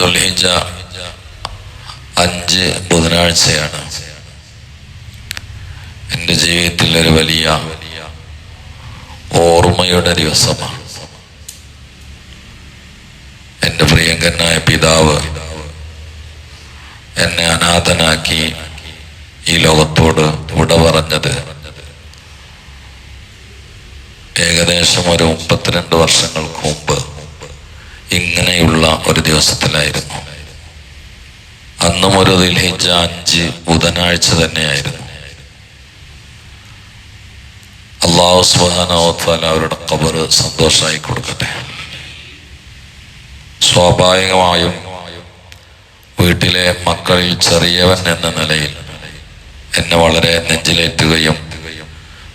ദുൽഹിജ അഞ്ച് ബുധനാഴ്ചയാണ്. എന്റെ ജീവിതത്തിൽ ഒരു വലിയ ഓർമ്മയുടെ ദിവസമാണ്. എന്റെ പ്രിയങ്കരനായ പിതാവ് എന്നെ അനാഥനാക്കി ഈ ലോകത്തോട് വിട പറഞ്ഞത് ഏകദേശം ഒരു മുപ്പത്തിരണ്ട് വർഷങ്ങൾക്ക് മുമ്പ്. ഇങ്ങനെയുള്ള ഒരു ദിവസത്തിലായിരുന്നു. അന്നും ഒരു ദിൽഹിജ അഞ്ച് ബുധനാഴ്ച തന്നെയായിരുന്നു. അള്ളാഹു സുബാനോത്താൽ അവരുടെ കബറ് സന്തോഷമായി കൊടുക്കട്ടെ. സ്വാഭാവികമായും വീട്ടിലെ മക്കളിൽ ചെറിയവൻ എന്ന നിലയിൽ എന്നെ വളരെ നെഞ്ചിലേറ്റുകയും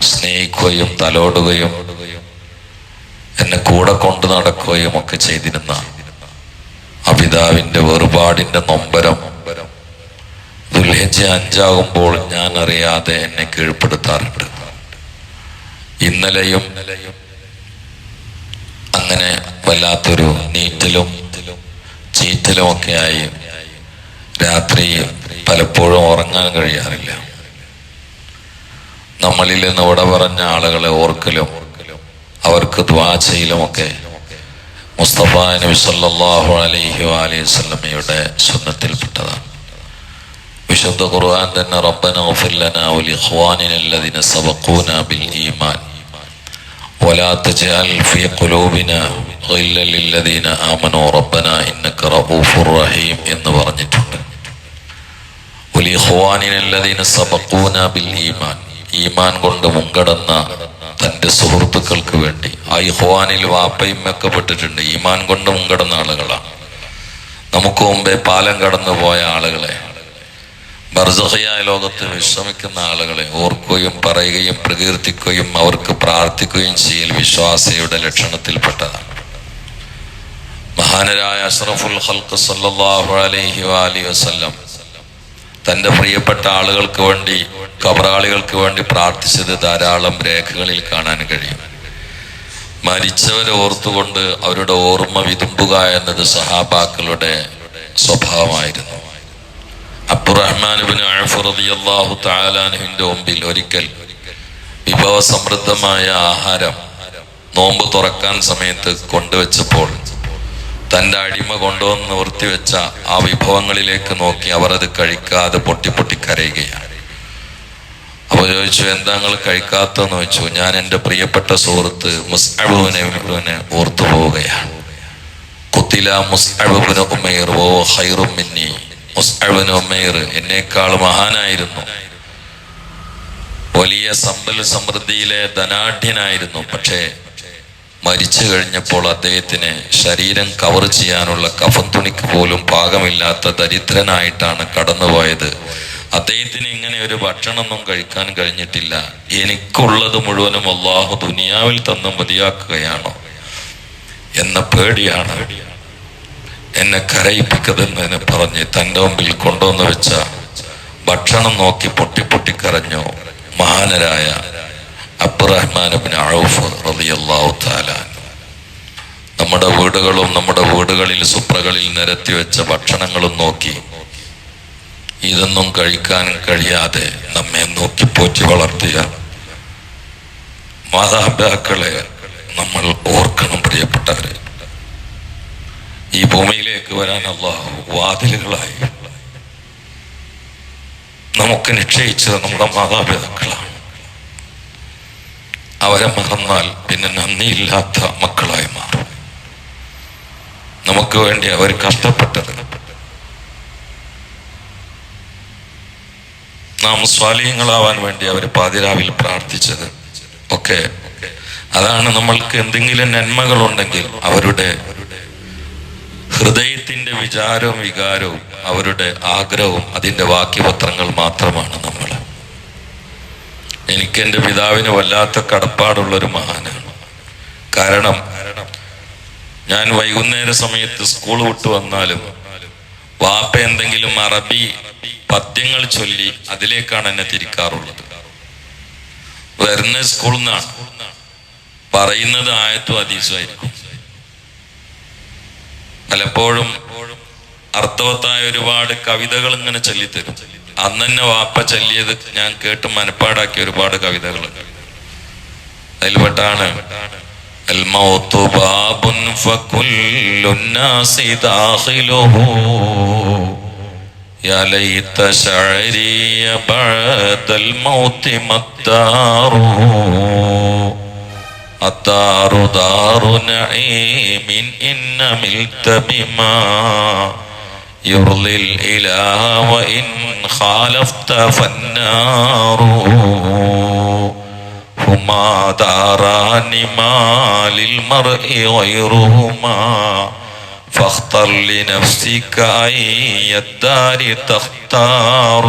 സ്നേഹിക്കുകയും തലോടുകയും എന്നെ കൂടെ കൊണ്ട് നടക്കുകയും ഒക്കെ ചെയ്തിരുന്ന അപിതാവിന്റെ വെറുപാടിന്റെ നൊമ്പരം ദുൽഹജ അഞ്ചാകുമ്പോൾ ഞാൻ അറിയാതെ എന്നെ കീഴ്പ്പെടുത്താറുണ്ട്. ഇന്നലെയും അങ്ങനെ വല്ലാത്തൊരു നീറ്റലും ചീറ്റലും ഒക്കെ ആയി രാത്രി പലപ്പോഴും ഉറങ്ങാൻ കഴിയാറില്ല. നമ്മളിൽ നിന്ന് ഇവിടെ പറഞ്ഞ ആളുകളെ ഓർക്കലും അവർക്ക് ദ്വാ ചെയ്യലുമൊക്കെ മുസ്തഫ നബി സല്ലല്ലാഹു അലൈഹി വഅലൈഹി വസല്ലമയുടെ സുന്നത്തിൽപ്പെട്ടതാണ് വിശുദ്ധ ഖുർആൻ തന്നെ റബ്ബന ഗഫിർ ലനാ വലിഖ്വാനിന الذين സബഖൂന ബിൽ ഈമാൻ ولا تجعل في قلوبنا غلا للذين آمنوا ربنا إنك رؤوف رحيم എന്ന് പറഞ്ഞിട്ടുണ്ട് വലിഖ്വാനിന الذين സബഖൂന ബിൽ ഈമാൻ ഈമാൻ കൊണ്ട് മുൻകടന്ന തന്റെ സുഹൃത്തുക്കൾക്ക് വേണ്ടി. ആ ഇഹ്വാനിൽ വാപ്പയും വെക്കപ്പെട്ടിട്ടുണ്ട് ഈമാൻ കൊണ്ട് മുൻകടന്ന ആളുകളാണ്. നമുക്ക് മുമ്പേ പാലം കടന്നു പോയ ആളുകളെ ബർസഹയായ ലോകത്ത് വിശ്രമിക്കുന്ന ആളുകളെ ഓർക്കുകയും പറയുകയും പ്രകീർത്തിക്കുകയും അവർക്ക് പ്രാർത്ഥിക്കുകയും ചെയ്യൽ വിശ്വാസിയുടെ ലക്ഷണത്തിൽപ്പെട്ടതാണ്. മഹാനരായ അഷ്റഫുൽ ഹൽക്ക് സല്ലാഹു അലൈഹി വാലി വസല്ലം തന്റെ പ്രിയപ്പെട്ട ആളുകൾക്ക് വേണ്ടി കബറാളികൾക്ക് വേണ്ടി പ്രാർത്ഥിച്ചത് ധാരാളം രേഖകളിൽ കാണാൻ കഴിയും. മരിച്ചവരെ ഓർത്തുകൊണ്ട് അവരുടെ ഓർമ്മ വിതുമ്പുക എന്നത് സഹാബാക്കളുടെ സ്വഭാവമായിരുന്നു. അബ്ദുറഹ്മാൻ റളിയല്ലാഹു താലാനുഹിന്റെ മുമ്പിൽ ഒരിക്കൽ വിഭവസമൃദ്ധമായ ആഹാരം നോമ്പ് തുറക്കാൻ സമയത്ത് കൊണ്ടുവച്ചപ്പോൾ തന്റെ അടിമ കൊണ്ടുവന്ന് നിവർത്തിവെച്ച ആ വിഭവങ്ങളിലേക്ക് നോക്കി അവർ അത് കഴിക്കാതെ പൊട്ടി പൊട്ടി കരയുകയാണ്. അപ്പൊ ചോദിച്ചു എന്താ നിങ്ങൾ കഴിക്കാത്തെന്ന് ചോദിച്ചു? ഞാൻ എന്റെ പ്രിയപ്പെട്ട സുഹൃത്ത് മുസ്അബുവിനെ ഓർത്തു പോവുകയാണ്. കുത്തില മുസ്അബുബിന് ഓ ഹൈറും മിന്നി. എന്നേക്കാൾ മഹാനായിരുന്നു. വലിയ സമ്പൽ സമൃദ്ധിയിലെ ധനാഢ്യനായിരുന്നു. പക്ഷേ മരിച്ചു കഴിഞ്ഞപ്പോൾ അദ്ദേഹത്തിന് ശരീരം കവർ ചെയ്യാനുള്ള കഫൻ തുണിക്ക് പോലും പാകമില്ലാത്ത ദരിദ്രനായിട്ടാണ് കടന്നുപോയത്. അദ്ദേഹത്തിന് ഇങ്ങനെ ഒരു ഭക്ഷണമൊന്നും കഴിക്കാൻ കഴിഞ്ഞിട്ടില്ല. എനിക്കുള്ളത് മുഴുവനും അള്ളാഹു ദുനിയാവിൽ തന്ന് മതിയാക്കുകയാണോ? എന്ന പേടിയാണ് എന്നെ കരയിപ്പിക്കതെന്ന് പറഞ്ഞ് തന്റെ മുമ്പിൽ കൊണ്ടുവന്ന് വെച്ച ഭക്ഷണം നോക്കി പൊട്ടി കരഞ്ഞു മഹാനരായ ഔഫ് റളിയല്ലാഹു നമ്മുടെ വീടുകളും നമ്മുടെ വീടുകളിൽ സുപ്രകളിൽ നിരത്തി വെച്ച ഭക്ഷണങ്ങളും നോക്കി ഇതൊന്നും കഴിക്കാൻ കഴിയാതെ നമ്മെ നോക്കി പോറ്റി വളർത്തിയ മാതാപിതാക്കളെ നമ്മൾ ഓർക്കണം പ്രിയപ്പെട്ടവരെ. ഈ ഭൂമിയിലേക്ക് വരാൻ അള്ളാഹു വാതിലുകളായി. നമുക്ക് നിശ്ചയിച്ചത് നമ്മുടെ മാതാപിതാക്കളാണ്. അവരെ മറന്നാൽ പിന്നെ നന്ദിയില്ലാത്ത മക്കളായി മാറും. നമുക്ക് വേണ്ടി അവർ കഷ്ടപ്പെട്ടത് നാം സ്വാലീയങ്ങളാവാൻ വേണ്ടി അവർ പാതിരാവിൽ പ്രാർത്ഥിച്ചത്. ഒക്കെ അതാണ് നമ്മൾക്ക് എന്തെങ്കിലും നന്മകളുണ്ടെങ്കിൽ അവരുടെ ഹൃദയത്തിന്റെ വിചാരവും വികാരവും അവരുടെ ആഗ്രഹവും അതിന്റെ വാക്യപത്രങ്ങൾ മാത്രമാണ് എനിക്ക് എന്റെ പിതാവിന് വല്ലാത്ത കടപ്പാടുള്ളൊരു മഹാനാണ്. കാരണം ഞാൻ വൈകുന്നേര സമയത്ത് സ്കൂൾ വിട്ടു വന്നാലും വാപ്പ എന്തെങ്കിലും അറബി പദ്യങ്ങൾ ചൊല്ലി അതിലേക്കാണ് എന്നെ തിരിക്കാറുള്ളത്. വരുന്ന സ്കൂളിൽ നിന്നാണ്. പറയുന്നത് ആയത്തും അതീസുമായിരിക്കും പലപ്പോഴും അർത്ഥവത്തായ ഒരുപാട് കവിതകൾ ഇങ്ങനെ ചൊല്ലിത്തരും. അന്ന് തന്നെ വാപ്പ ചൊല്ലിയത് ഞാൻ കേട്ട് മനപ്പാടാക്കിയ ഒരുപാട് കവിതകൾ അതിൽപ്പെട്ടാണ് الموت باب فكل الناس داخله يا ليت شعري بعد الموت ما الدار الدار دار نعيم إن ملت بما يرضي الإله وإن خالفت فالنار. هما داران ما للمرء غيرهما. فاختر لنفسك أي الدار تختار.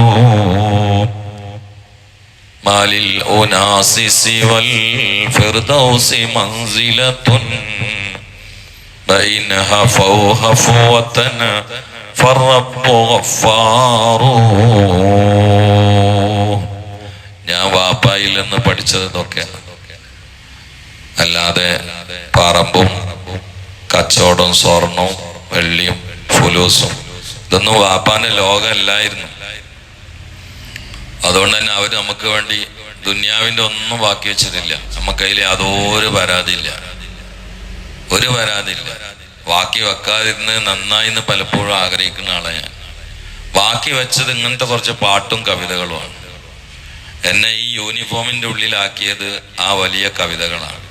ما للأناس سوى الفردوس منزلة. فإن هفوا هفوة ഫറബ് غفار ഞാൻ വാപ്പായിൽ നിന്ന് പഠിച്ചത് ഇതൊക്കെയാണ്. അല്ലാതെ പറമ്പും കച്ചവടവും സ്വർണവും വെള്ളിയും ഫുലൂസും ഇതൊന്നും വാപ്പാന്റെ ലോകമല്ലായിരുന്നു. അതുകൊണ്ട് തന്നെ അവർ നമുക്ക് വേണ്ടി ദുന്യാവിന്റെ ഒന്നും ബാക്കി വെച്ചിട്ടില്ല നമുക്കതിൽ യാതൊരു പരാതിയില്ല. ഒരു പരാതിയില്ല. ബാക്കി വെക്കാതിരുന്ന് നന്നായി എന്ന് പലപ്പോഴും ആഗ്രഹിക്കുന്ന ആളാണ് ഞാൻ. ബാക്കി വെച്ചത് ഇങ്ങനത്തെ കുറച്ച് പാട്ടും കവിതകളുമാണ്. എന്നെ ഈ യൂണിഫോമിന്റെ ഉള്ളിലാക്കിയത് ആ വലിയ കവിതകളാണ്.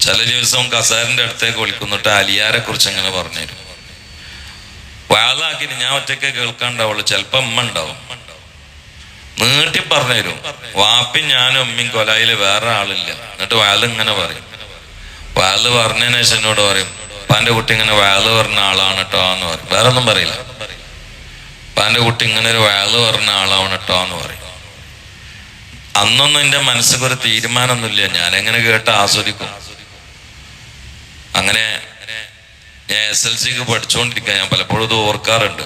ചില ദിവസം കസാറിന്റെ അടുത്തേക്ക് വിളിക്കുന്നിട്ട് അലിയാരെ കുറിച്ച് അങ്ങനെ പറഞ്ഞുതരും. വാതാക്കിട്ട് ഞാൻ ഒറ്റയ്ക്ക് കേൾക്കാണ്ടാവുള്ളൂ ചിലപ്പോ അമ്മ ഉണ്ടാവും. നീട്ടി പറഞ്ഞുതരും. വാപ്പി ഞാനും അമ്മയും കൊലായിൽ വേറെ ആളില്ല. എന്നിട്ട് വയലിങ്ങനെ പറയും. വാൽ പറഞ്ഞതിന് ശേഷം എന്നോട് പറയും പാന്റെ കുട്ടി ഇങ്ങനെ വാൽ പറഞ്ഞ ആളാണ് കേട്ടോ എന്ന് പറയും. വേറെ ഒന്നും പറയില്ല. പാന്റെ കുട്ടി ഇങ്ങനെ ഒരു വാൽ പറഞ്ഞ ആളാണ് കേട്ടോ എന്ന് പറയും. അന്നൊന്നും എന്റെ മനസ്സിൽ ഒരു തീരുമാനമൊന്നുമില്ല. ഞാൻ എങ്ങനെ കേട്ട് ആസ്വദിക്കും. അങ്ങനെ ഞാൻ എസ് എൽ സിക്ക് പഠിച്ചുകൊണ്ടിരിക്കുക ഞാൻ പലപ്പോഴും ഇത് ഓർക്കാറുണ്ട്.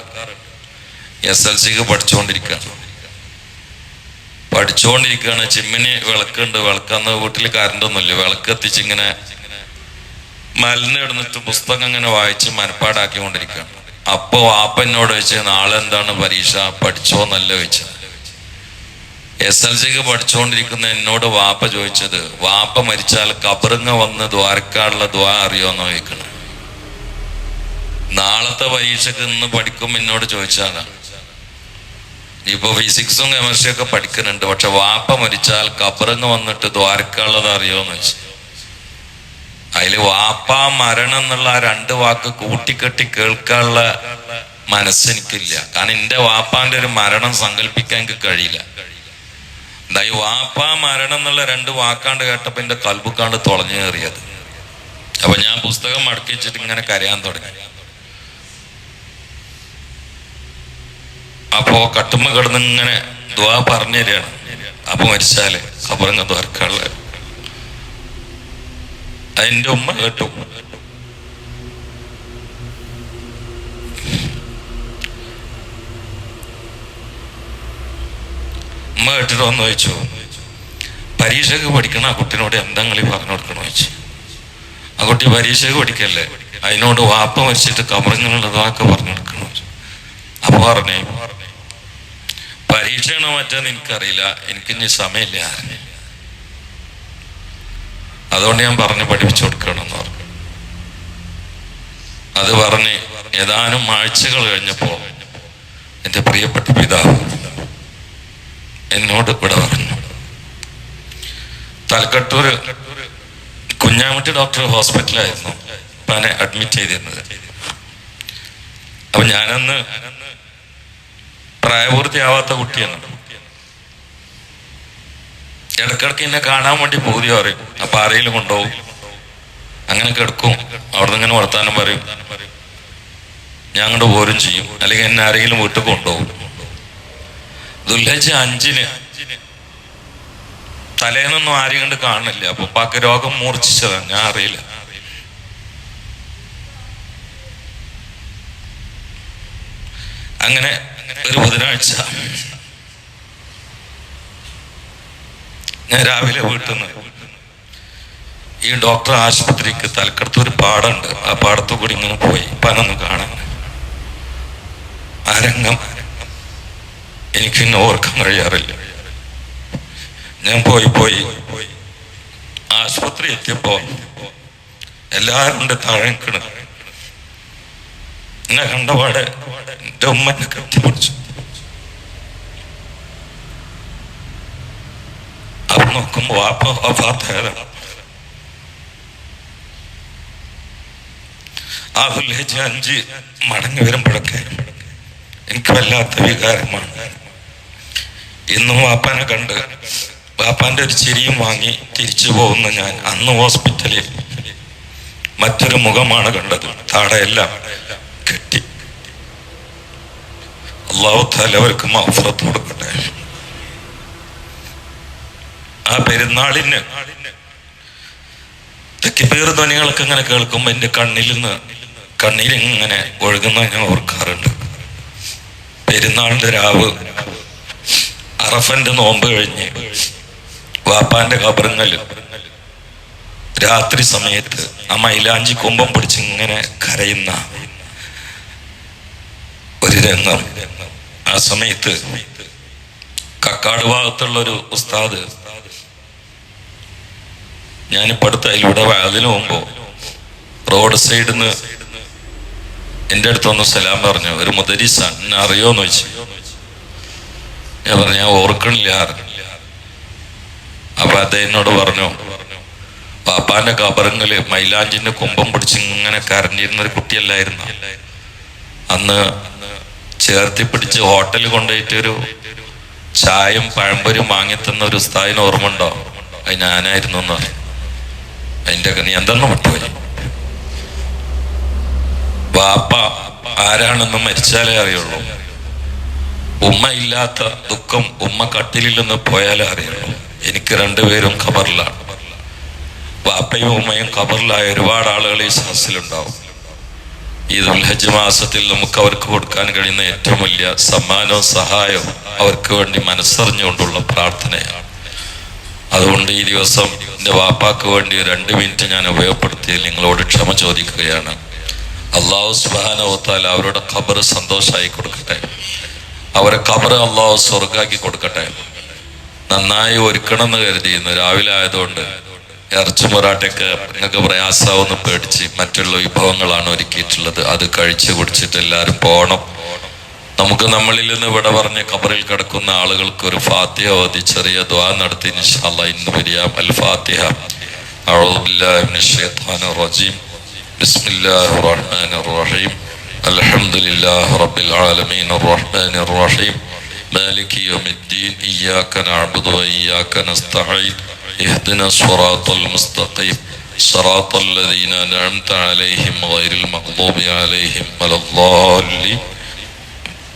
എസ് എൽ സിക്ക് പഠിച്ചുകൊണ്ടിരിക്കുക പഠിച്ചുകൊണ്ടിരിക്കുകയാണ് ചിമ്മിന് വിളക്കുണ്ട്. വിളക്കന്ന് വീട്ടിൽ കറണ്ടൊന്നുമില്ല. വിളക്ക് എത്തിച്ചിങ്ങനെ മലിന് കിടന്നിട്ട് പുസ്തകം ഇങ്ങനെ വായിച്ച് മനപ്പാടാക്കിക്കൊണ്ടിരിക്കുകയാണ്. അപ്പൊ വാപ്പ എന്നോട് ചോദിച്ചത് നാളെ എന്താണ് പരീക്ഷ? പഠിച്ചോ എന്നല്ല ചോദിച്ചത്. എസ് എൽ സിക്ക് പഠിച്ചുകൊണ്ടിരിക്കുന്ന എന്നോട് വാപ്പ ചോദിച്ചത് വാപ്പ മരിച്ചാൽ കബറിങ്ങ വന്ന് ദ്വാരക്കാടുള്ള ദ്വാ അറിയോന്ന് ചോദിക്കണം. നാളത്തെ പരീക്ഷക്ക് ഇന്ന് പഠിക്കും എന്നോട് ചോദിച്ചാലാ ഇപ്പൊ ഫിസിക്സും കെമിസ്ട്രിയും ഒക്കെ പഠിക്കുന്നുണ്ട് പക്ഷെ വാപ്പ മരിച്ചാൽ കബറിങ്ങ് വന്നിട്ട് ദ്വാരക്കാളുള്ളത് അറിയോന്ന് ചോദിച്ചു. അതിൽ വാപ്പ മരണം എന്നുള്ള ആ രണ്ട് വാക്ക് കൂട്ടിക്കെട്ടി കേൾക്കാനുള്ള മനസ്സെനിക്കില്ല കാരണം എന്റെ വാപ്പാന്റെ ഒരു മരണം സങ്കല്പിക്കാൻ എനിക്ക് കഴിയില്ല. എന്തായി? വാപ്പ മരണം എന്നുള്ള രണ്ട് വാക്കാണ്ട് കേട്ടപ്പോ എന്റെ കൽബുക്കാണ്ട് തുളഞ്ഞു കയറിയത്. അപ്പൊ ഞാൻ പുസ്തകം മടക്കി വെച്ചിട്ട് ഇങ്ങനെ കരയാൻ തുടങ്ങി. അപ്പോ കട്ടുമ്മ കിടന്ന് ഇങ്ങനെ ദ്വാ പറഞ്ഞു തരികയാണ്. അപ്പൊ മരിച്ചാൽ ഖബറങ്ങ ദ്വാരക്കാൾ അതിന്റെ ഉമ്മ കേട്ടു. ഉമ്മ കേട്ടിട്ട് വന്ന് ചോദിച്ചു പരീക്ഷയ്ക്ക് പഠിക്കണ ആ കുട്ടിനോട് എന്തെങ്കിലും പറഞ്ഞു കൊടുക്കണോ? ചോദിച്ചു. ആ കുട്ടി പരീക്ഷയ്ക്ക് പഠിക്കല്ലേ? അതിനോട് വാപ്പ മരിച്ചിട്ട് കമറിങ്ങനുള്ള വാക്ക് പറഞ്ഞു കൊടുക്കണോ? അപ്പൊ പറഞ്ഞേ പരീക്ഷയാണോ മറ്റേന്ന് എനിക്കറിയില്ല. എനിക്കിനി സമയമില്ല സമയമില്ല. അതുകൊണ്ട് ഞാൻ പറഞ്ഞ് പഠിപ്പിച്ചു കൊടുക്കണമെന്ന് പറഞ്ഞു. അത് പറഞ്ഞ് ഏതാനും ആഴ്ചകൾ കഴിഞ്ഞപ്പോ എന്റെ പ്രിയപ്പെട്ട പിതാവ് എന്നോട് ഇവിടെ പറഞ്ഞു. തലക്കട്ടൂര് കുഞ്ഞാമട്ടി ഡോക്ടർ ഹോസ്പിറ്റലായിരുന്നു അവനെ അഡ്മിറ്റ് ചെയ്തിരുന്നത്. അപ്പൊ ഞാനന്ന് പ്രായപൂർത്തിയാവാത്ത കുട്ടിയാണ്. ഇടക്കിടക്ക് എന്നെ കാണാൻ വേണ്ടി പൂതി പറയും. അപ്പൊ ആരെങ്കിലും കൊണ്ടുപോകും അങ്ങനെ കിടക്കും അവിടെ നിന്ന് ഇങ്ങനെ വർത്താനം പറയും. ഞാൻ അങ്ങോട്ട് പോരും ചെയ്യും. അല്ലെങ്കിൽ എന്നെ ആരെങ്കിലും വീട്ടിൽ കൊണ്ടുപോകും ദുൽഹജ് അഞ്ചിന് തലേന്നൊന്നും ആരെയും കണ്ട് കാണില്ല അപ്പൊ ഉപ്പാക്ക് രോഗം മൂർച്ഛിച്ചതാണ് ഞാൻ അറിയില്ല. അങ്ങനെ ഒരു ബുധനാഴ്ച ഞാൻ രാവിലെ വീട്ടിൽ നിന്ന് ഈ ഡോക്ടർ ആശുപത്രിക്ക് തലക്കടുത്ത് ഒരു പാടമുണ്ട് ആ പാടത്തു കൂടി ഇങ്ങനെ പോയി. പനൊന്ന് കാണാൻ. ആ രംഗം എനിക്കിന്ന് ഓർക്കാൻ കഴിയാറില്ല. ഞാൻ പോയി പോയി ആശുപത്രി എത്തിയപ്പോ എല്ലാവരും ഉണ്ട് താഴെ നിൽക്കണ് എന്നെ കണ്ടപാടെ എന്റെ ഉമ്മ എന്നെ നോക്കുമ്പോ വാപ്പ വഫാത്തായതാണ് ആ വില്ലേജ് അഞ്ച് മടങ്ങി വരുമ്പോഴൊക്കെ എനിക്ക് വല്ലാത്ത വികാരമാണ് ഇന്നും വാപ്പാനെ കണ്ട് വാപ്പാന്റെ ഒരു ചിരിയും വാങ്ങി തിരിച്ചു പോകുന്ന ഞാൻ അന്ന് ഹോസ്പിറ്റലിൽ മറ്റൊരു മുഖമാണ് കണ്ടത് താടയെല്ലാം കെട്ടി അള്ളാഹു തലവർക്ക് മാഫറത്ത് കൊടുക്കട്ടെ ആ പെരുന്നാളിന് തെക്കിപ്പേർ ധ്വനികളൊക്കെ ഇങ്ങനെ കേൾക്കുമ്പോ എന്റെ കണ്ണിൽ നിന്ന് കണ്ണിൽ ഇങ്ങനെ ഒഴുകുന്ന ഞാൻ ഓർക്കാറുണ്ട്. പെരുന്നാളിന്റെ രാവ് അറഫന്റെ നോമ്പ് കഴിഞ്ഞ് വാപ്പാന്റെ കബറിങ്ങൽ രാത്രി സമയത്ത് ആ മൈലാഞ്ചി കുമ്പം പിടിച്ച് ഇങ്ങനെ കരയുന്ന ഒരു രംഗം. ആ സമയത്ത് കക്കാട് ഭാഗത്തുള്ള ഒരു ഉസ്താദ് ഞാനിപ്പോ അടുത്ത അതിലൂടെ അതിന് പോകുമ്പോ റോഡ് സൈഡിൽ നിന്ന് എന്റെ അടുത്ത് വന്ന് സലാം പറഞ്ഞു. ഒരു മുതരി എന്നെ അറിയോന്ന് വെച്ചു ഞാൻ പറഞ്ഞു ഞാൻ ഓർക്കണില്ല. അപ്പൊ അദ്ദേഹം എന്നോട് പറഞ്ഞു പാപ്പാന്റെ കബറങ്ങളിൽ മൈലാഞ്ചിന്റെ കുമ്പം പിടിച്ച് ഇങ്ങനെ കരഞ്ഞിരുന്ന ഒരു കുട്ടിയല്ലായിരുന്നു? അന്ന് ചേർത്തി പിടിച്ച് ഹോട്ടലിൽ കൊണ്ടുപോയിട്ട് ഒരു ചായയും പഴംപൊരും വാങ്ങിത്തന്ന ഒരു ഉസ്താദിന് ഓർമ്മ ഉണ്ടോ അത് ഞാനായിരുന്നു എന്ന് പറഞ്ഞു. അതിന്റെ നിയന്ത്രണം വിട്ടുപോയി വാപ്പ ആരാണെന്ന് മരിച്ചാലേ അറിയുള്ളൂ. ഉമ്മ ഇല്ലാത്ത ദുഃഖം ഉമ്മ കട്ടിലിൽ നിന്ന് പോയാലേ അറിയുള്ളൂ. എനിക്ക് രണ്ടുപേരും ഖബറിലാണ്. വാപ്പയും ഉമ്മയും ഖബറിലായ ഒരുപാട് ആളുകൾ ഈ സഹസിലുണ്ടാവും ഈ ദുൽഹജ് മാസത്തിൽ നമുക്ക് അവർക്ക് കൊടുക്കാൻ കഴിയുന്ന ഏറ്റവും വലിയ സമ്മാനവും സഹായവും അവർക്ക് വേണ്ടി മനസ്സറിഞ്ഞുകൊണ്ടുള്ള പ്രാർത്ഥനയാണ്. അതുകൊണ്ട് ഈ ദിവസം എന്റെ വാപ്പാക്ക് വേണ്ടി രണ്ട് മിനിറ്റ് ഞാൻ ഉപയോഗപ്പെടുത്തി നിങ്ങളോട് ക്ഷമ ചോദിക്കുകയാണ്. അള്ളാഹു സുബാനോത്താൽ അവരുടെ ഖബർ സന്തോഷമായി കൊടുക്കട്ടെ. അവരെ ഖബർ അള്ളാഹു സ്വർഗാക്കി കൊടുക്കട്ടെ. നന്നായി ഒരുക്കണം എന്ന് കരുതി ഇന്ന് രാവിലെ ആയതുകൊണ്ട് ഇറച്ചി പൊറാട്ടയൊക്കെ നിങ്ങൾക്ക് പ്രയാസാവെന്ന് പേടിച്ച് മറ്റുള്ള വിഭവങ്ങളാണ് ഒരുക്കിയിട്ടുള്ളത്. അത് കഴിച്ച് കുടിച്ചിട്ട് എല്ലാവരും പോകണം നമുക്ക് നമ്മളിൽ നിന്ന് ഇവിടെ പറഞ്ഞ് ഖബറിൽ കിടക്കുന്ന ആളുകൾക്ക് ഒരു ഫാത്തിഹ ഓതി ചെറിയ ദ്വാ നടത്തി ഇൻഷാല്ല ഇന്ന് പിരിയാം അൽ ഫാത്തിഹ أعوذ بالله من الشيطان الرجيم بسم الله الرحمن الرحيم الحمد لله رب العالمين الرحمن الرحيم مالك يوم الدين إياك نعبد وإياك نستعين اهدنا الصراط المستقيم صراط الذين أنعمت عليهم غير المغضوب عليهم ولا الضالين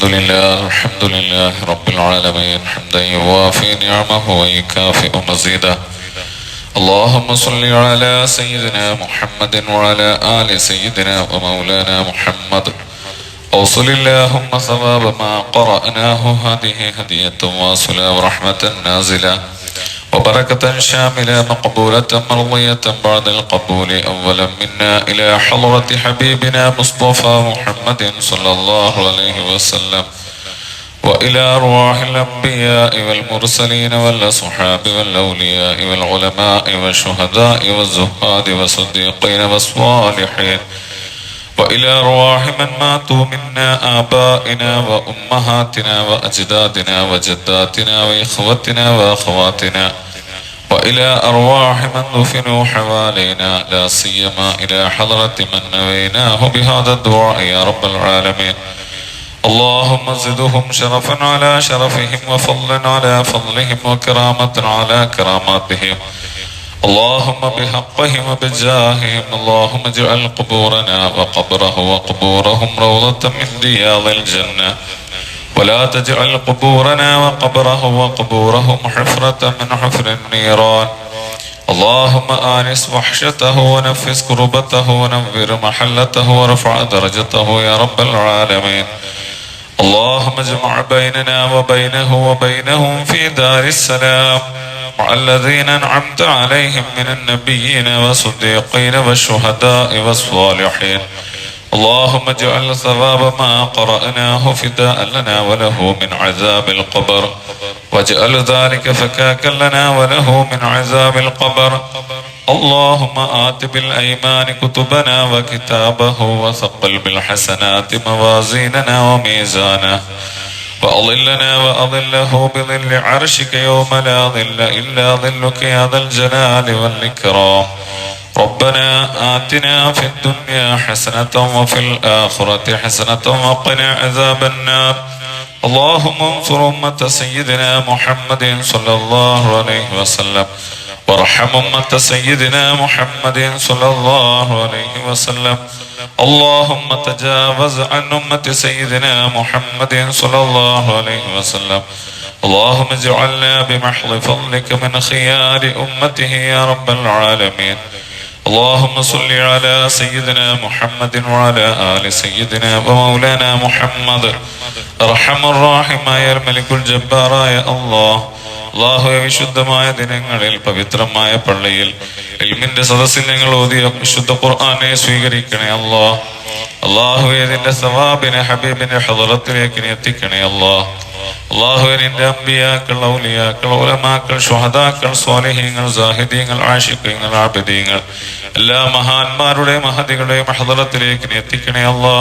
الحمد لله الحمد لله رب العالمين حمدا يوافي نعمه ويكافئ مزيدا اللهم صل على سيدنا محمد وعلى آل سيدنا ومولانا محمد أوصل اللهم ثواب ما قرأناه هذه هدية واصلة ورحمة نازلة وبركة شاملة مقبولة مرضية بعد القبول أولا منا إلى حضرة حبيبنا مصطفى محمد صلى الله عليه وسلم وإلى أرواح الأنبياء والمرسلين والأصحاب والأولياء والعلماء والشهداء والزهاد والصديقين والصالحين. وإلى أرواح من ماتوا منا آبائنا وأمهاتنا وأجدادنا وجداتنا وإخوتنا وأخواتنا. وإلى أرواح من دفنوا حوالينا لا سيما إلى حضرة من نويناه بهذا الدعاء يا رب العالمين. اللهم زدهم شرفا على شرفهم وفضلا على فضلهم وكرامة على كراماتهم. اللهم بحقهم وبجاههم اللهم اجعل قبورنا وقبره وقبورهم روضة من رياض الجنة. ولا تجعل قبورنا وقبره وقبورهم حفرة من حفر النيران. اللهم آنس وحشته ونفس كربته ونور محلته ورفع درجته يا رب العالمين. اللهم اجمع بيننا وبينه وبينهم في دار السلام. الذين أنعمت عليهم من النبيين والصديقين والشهداء والصالحين. اللهم اجعل ثواب ما قرأناه فداء لنا وله من عذاب القبر. واجعل ذلك فكاكا لنا وله من عذاب القبر. اللهم آت بالأيمان كتبنا وكتابه وثقل بالحسنات موازيننا وميزانه. وأضلنا وأضله بظل عرشك يوم لا ظل إلا ظلك يا ذا الجلال والإكرام. ربنا آتنا في الدنيا حسنة وفي الآخرة حسنة وقنا عذاب النار. اللهم انصر أمة سيدنا محمد صلى الله عليه وسلم. وارحم أمة سيدنا محمد صلى الله عليه وسلم. اللهم تجاوز عن أمة سيدنا محمد صلى الله عليه وسلم. اللهم اجعلنا بمحض فضلك من خيار أمته يا رب العالمين. اللهم صل على سيدنا محمد وعلى آل سيدنا ومولانا محمد. أرحم الراحماയ الملك الجبار يا الله. അള്ളാഹുവെ വിശുദ്ധമായ ദിനങ്ങളിൽ പവിത്രമായ പള്ളിയിൽ എൽമിന്റെ സദസ്സിൽ നിങ്ങൾ ഓതിയ വിശുദ്ധ ഖുർആാനെ സ്വീകരിക്കണേ അള്ളാഹ് അള്ളാഹുവെ ഇതിന്റെ സവാബിനെ ഹബീബിന്റെ ഹദറത്തിലേക്ക് എത്തിക്കണേ അല്ലാ അള്ളാഹുവെ നിന്റെ അമ്പിയാക്കൾ ഔലിയാക്കൾ ഓലമാക്കൾ ഷുഹദാക്കൾ സ്വാലിഹ്യങ്ങൾ സാഹിദീങ്ങൾ ആഷിഖ്യങ്ങൾ ആബിദീങ്ങൾ എല്ലാ മഹാന്മാരുടെയും മഹതികളുടെയും ഹദറത്തിലേക്ക് നീ എത്തിക്കണേ അള്ളാ.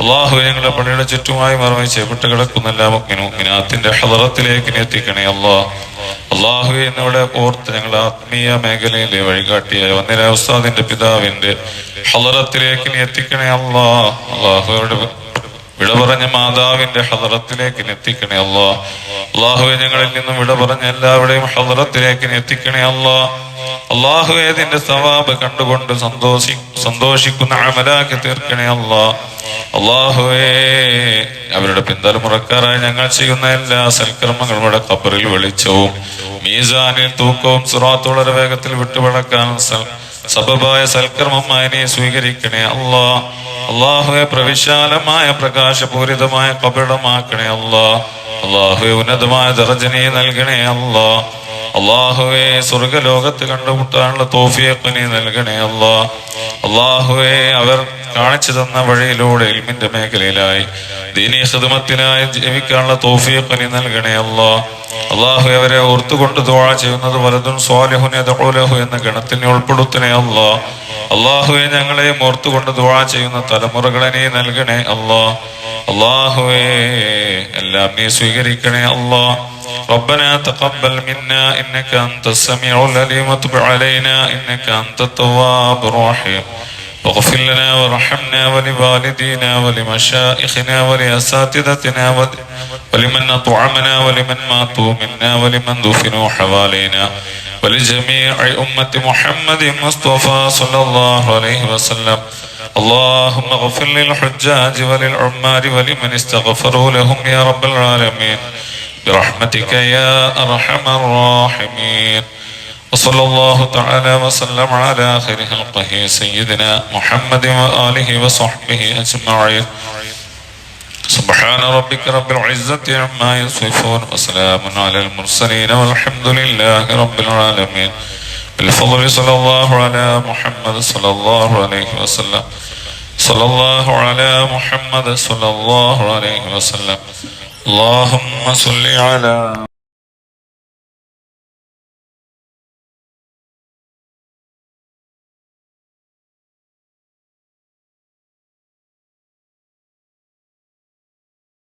അള്ളാഹു ഞങ്ങളുടെ പണിയുടെ ചുറ്റുമായി മറവി ചെയ്യപ്പെട്ട് കിടക്കുന്ന എല്ലാ മുഗ്മിനാത്തിന്റെ ഹദറത്തിലേക്ക് നീ എത്തിക്കണേ അള്ളാ. അള്ളാഹു എന്നിവിടെ ഓർത്ത് ഞങ്ങളുടെ ആത്മീയ മേഖലയിലെ വഴികാട്ടിയായ വന്നിര ഉസ്താദിന്റെ പിതാവിന്റെ ഹദറത്തിലേക്ക് നീ എത്തിക്കണേ അള്ളാ. അള്ളാഹു വിട പറഞ്ഞ മാതാവിന്റെ ഹദറത്തിലേക്ക് എത്തിക്കണേ അല്ല. അള്ളാഹുവെ ഞങ്ങളിൽ നിന്നും വിട പറഞ്ഞ എല്ലാവരുടെയും ഹദറത്തിലേക്ക് എത്തിക്കണേ അല്ല. അള്ളാഹുവെ ഇതിന്റെ സവാബ് കണ്ടുകൊണ്ട് സന്തോഷി സന്തോഷിക്കുന്ന അമലാക്കി തീർക്കണേ അല്ല. അള്ളാഹുവേ അവരുടെ പിന്തലമുറക്കാരായി ഞങ്ങൾ ചെയ്യുന്ന എല്ലാ സൽക്രമങ്ങളും ഇവിടെ കബറിൽ വെളിച്ചവും മീസാനിൽ തൂക്കവും സുറാത്തുള്ളൊരു വേഗത്തിൽ വിട്ടുപടക്കാൻ സബബായ സൽക്കർമ്മമായി സ്വീകരിക്കണേ അല്ലാ. അള്ളാഹുവെ പ്രവിശാലമായ പ്രകാശപൂരിതമായ കപടമാക്കണേ അല്ലാ. അള്ളാഹുവെ ഉന്നതമായ ദർജനെ നൽകണേ അല്ലാ. അള്ളാഹുവെ സ്വർഗലോകത്ത് കണ്ടുമുട്ടാനുള്ള തോഫിയപ്പനെ നൽകണേ അല്ലാ. അള്ളാഹുവെ അവർ കാണിച്ചു തന്ന വഴിയിലൂടെ ഇൽമിന്റെ മേഖലയിലായി ദീനീ ഹിദമത്തിനായി ജീവിക്കാനുള്ള തോഫിയൊക്കെ നീ നൽകണേ അല്ലാ അള്ളാഹു അവരെ ഓർത്തുകൊണ്ട് ദുആ ചെയ്യുന്നത് വലതും സ്വാലിഹുനെ ദഊലഹു എന്ന ഗണത്തിൽ നീ ഉൾപ്പെടുത്തണേ അല്ലാ അള്ളാഹുവെ ഞങ്ങളെയും ഓർത്തുകൊണ്ട് ദുആ ചെയ്യുന്ന തലമുറകളെ നീ നൽകണേ അല്ലാ അള്ളാഹുവേ എല്ലാം നീ സ്വീകരിക്കണേ അല്ലാ ربنا تقبل منا إنك أنت السميع العليم وتب علينا إنك أنت التواب الرحيم واغفر لنا وارحمنا ولوالدينا ولمشائخنا ولأساتذتنا ول- ولمن أطعمنا ولمن ماتوا منا ولمن دفنوا حوالينا ولجميع أمة محمد مصطفى صلى الله عليه وسلم. اللهم اغفر للحجاج وللعمال ولمن استغفروا لهم يا رب العالمين. برحمتك يا أرحم الراحمين. وصلى الله تعالى وسلم على خير خلقه سيدنا محمد وآله وصحبه أجمعين. سبحان ربك رب العزة عما يصفون وسلام على المرسلين والحمد لله رب العالمين. بالفضل صلى الله على محمد صلى الله عليه وسلم. صلى الله على محمد صلى الله عليه وسلم. اللهم صل على